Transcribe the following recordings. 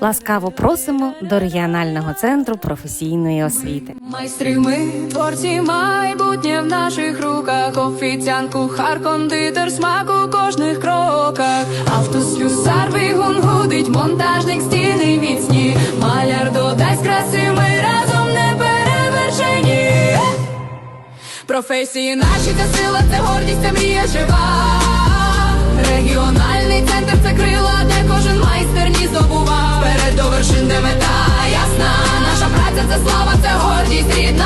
Ласкаво просимо до регіонального центру професійної освіти. Майстри ми, творці майбутнє в наших руках. Офіціант, кухар, кондитер, смак у кожних кроках. Автослюсар, двигун гудить, монтажник, стіни міцні. Маляр додасть краси, ми разом не перевершені. Професії наші це сила, це гордість, це мрія жива. Гордість.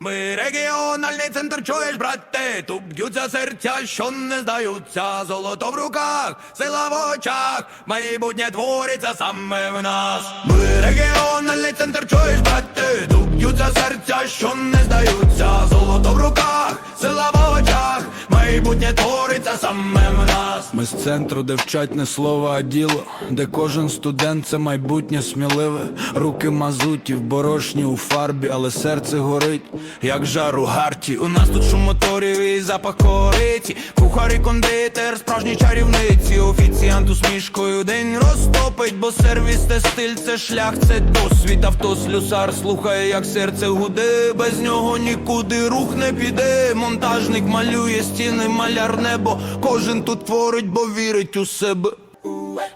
Ми регіональний центр, чуєш, брате, тут б'ються серця, що не здаються, золото в руках, сила в очах, майбутнє твориться саме в нас. Ми регіональний центр, чуєш, брате, тут б'ються серця, що не здаються, золото в руках, сила в очах, майбутнє твориться саме в нас. Ми з центру, де вчать не слово, а діло, де кожен студент це майбутнє сміливе, руки мазуті в борошні у фарбі, але серце горить, як жар у гарті. У нас тут шум моторів і запах кориті, кухар і кондитер, справжні чарівниці, офіціант усмішкою день розтопить, бо сервіс це стиль, це шлях, це досвід. Автослюсар слухає, як серце гуде, без нього нікуди рух не піде. Монтажник малює стіни, маляр небо. Кожен тут творить, бо вірить у себе.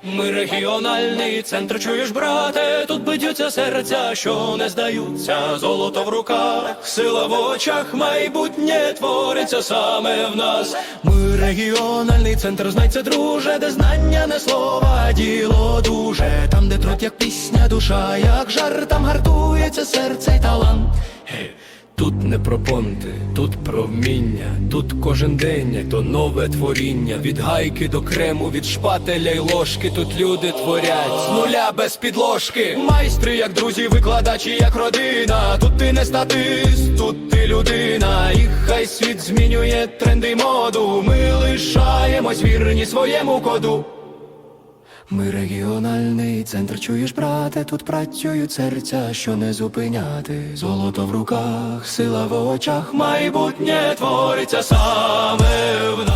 Ми регіональний центр, чуєш, брате, тут битються серця, що не здаються, золото в руках, сила в очах, майбутнє твориться саме в нас. Ми регіональний центр, знай це, друже, де знання не слова, діло дуже. Там, де труть, як пісня, душа, як жар, там гартується серце й талант. Тут не про понти, тут про вміння, тут кожен день, то нове творіння. Від гайки до крему, від шпателя й ложки. Тут люди творять з нуля без підложки. Майстри, як друзі, викладачі, як родина. Тут ти не статист, тут ти людина. І хай світ змінює тренди й моду. Ми лишаємось вірні своєму коду. Ми регіональний центр, чуєш, брате, тут працюють серця, що не зупиняти. Золото в руках, сила в очах, майбутнє твориться саме в нас.